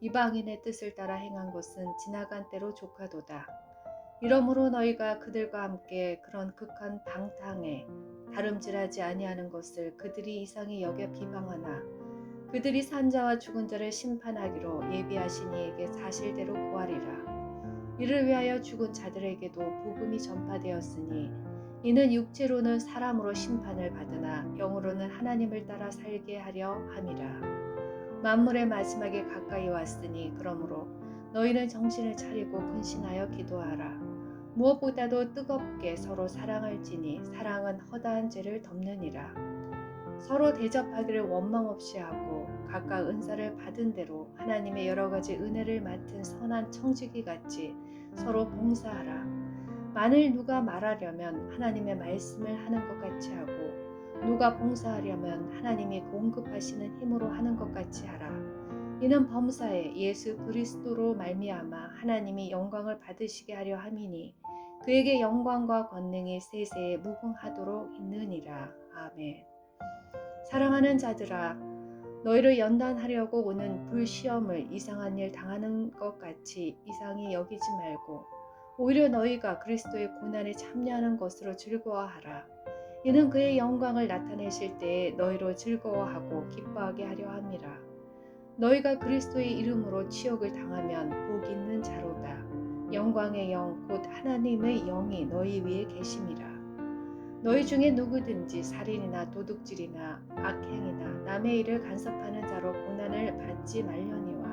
이방인의 뜻을 따라 행한 것은 지나간 때로 조카도다. 이러므로 너희가 그들과 함께 그런 극한 방탕에 다름질하지 아니하는 것을 그들이 이상히 여겨 비방하나 그들이 산자와 죽은 자를 심판하기로 예비하신 이에게 사실대로 구하리라. 이를 위하여 죽은 자들에게도 복음이 전파되었으니 이는 육체로는 사람으로 심판을 받으나 영으로는 하나님을 따라 살게 하려 함이라. 만물의 마지막에 가까이 왔으니 그러므로 너희는 정신을 차리고 근신하여 기도하라. 무엇보다도 뜨겁게 서로 사랑할지니 사랑은 허다한 죄를 덮느니라. 서로 대접하기를 원망 없이 하고 각각 은사를 받은 대로 하나님의 여러 가지 은혜를 맡은 선한 청지기 같이 서로 봉사하라. 만일 누가 말하려면 하나님의 말씀을 하는 것 같이 하고 누가 봉사하려면 하나님이 공급하시는 힘으로 하는 것 같이 하라. 이는 범사에 예수 그리스도로 말미암아 하나님이 영광을 받으시게 하려 함이니 그에게 영광과 권능이 세세에 무궁하도록 있느니라. 아멘. 사랑하는 자들아 너희를 연단하려고 오는 불시험을 이상한 일 당하는 것 같이 이상히 여기지 말고 오히려 너희가 그리스도의 고난에 참여하는 것으로 즐거워하라. 이는 그의 영광을 나타내실 때에 너희로 즐거워하고 기뻐하게 하려 함이라. 너희가 그리스도의 이름으로 치욕을 당하면 복 있는 자로다. 영광의 영 곧 하나님의 영이 너희 위에 계심이라. 너희 중에 누구든지 살인이나 도둑질이나 악행이나 남의 일을 간섭하는 자로 고난을 받지 말려니와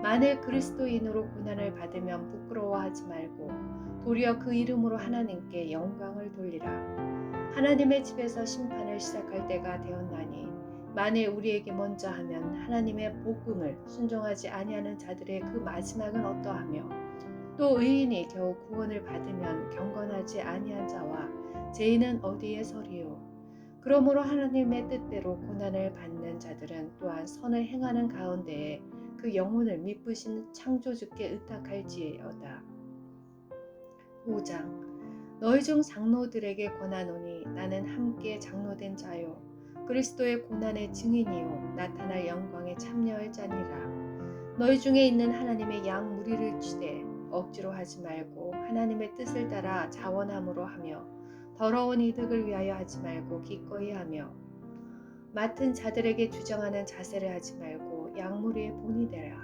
만일 그리스도인으로 고난을 받으면 부끄러워하지 말고 도리어 그 이름으로 하나님께 영광을 돌리라. 하나님의 집에서 심판을 시작할 때가 되었나니 만일 우리에게 먼저 하면 하나님의 복음을 순종하지 아니하는 자들의 그 마지막은 어떠하며 또 의인이 겨우 구원을 받으면 경건하지 아니한 자와 죄인은 어디에 서리요 그러므로 하나님의 뜻대로 고난을 받는 자들은 또한 선을 행하는 가운데에 그 영혼을 미쁘신 창조주께 의탁할지어다. 5장 너희 중 장로들에게 권하노니 나는 함께 장로된 자요. 그리스도의 고난의 증인이요. 나타날 영광에 참여할 자니라. 너희 중에 있는 하나님의 양 무리를 치되 억지로 하지 말고 하나님의 뜻을 따라 자원함으로 하며 더러운 이득을 위하여 하지 말고 기꺼이 하며 맡은 자들에게 주정하는 자세를 하지 말고 양무리의 본이 되라.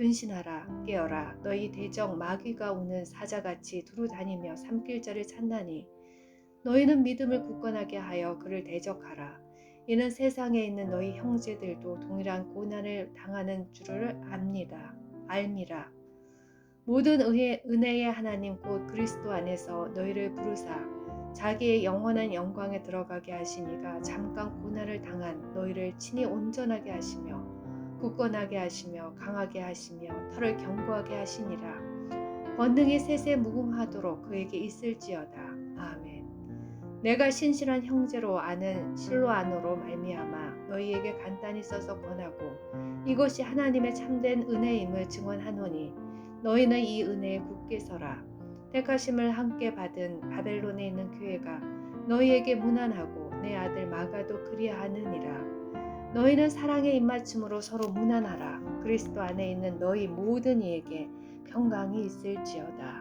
근신하라. 깨어라. 너희 대적 마귀가 오는 사자같이 두루 다니며 삼킬 자를 찾나니 너희는 믿음을 굳건하게 하여 그를 대적하라. 이는 세상에 있는 너희 형제들도 동일한 고난을 당하는 줄을 압니다. 알미라. 모든 의의, 은혜의 하나님 곧 그리스도 안에서 너희를 부르사 자기의 영원한 영광에 들어가게 하시니가 잠깐 고난을 당한 너희를 친히 온전하게 하시며 굳건하게 하시며 강하게 하시며 털을 견고하게 하시니라. 권능이 세세 무궁하도록 그에게 있을지어다. 아멘. 내가 신실한 형제로 아는 실로아노로 말미암아 너희에게 간단히 써서 권하고 이것이 하나님의 참된 은혜임을 증언하노니 너희는 이 은혜에 굳게 서라 택하심을 함께 받은 바벨론에 있는 교회가 너희에게 무난하고 내 아들 마가도 그리하느니라 너희는 사랑의 입맞춤으로 서로 무난하라. 그리스도 안에 있는 너희 모든 이에게 평강이 있을지어다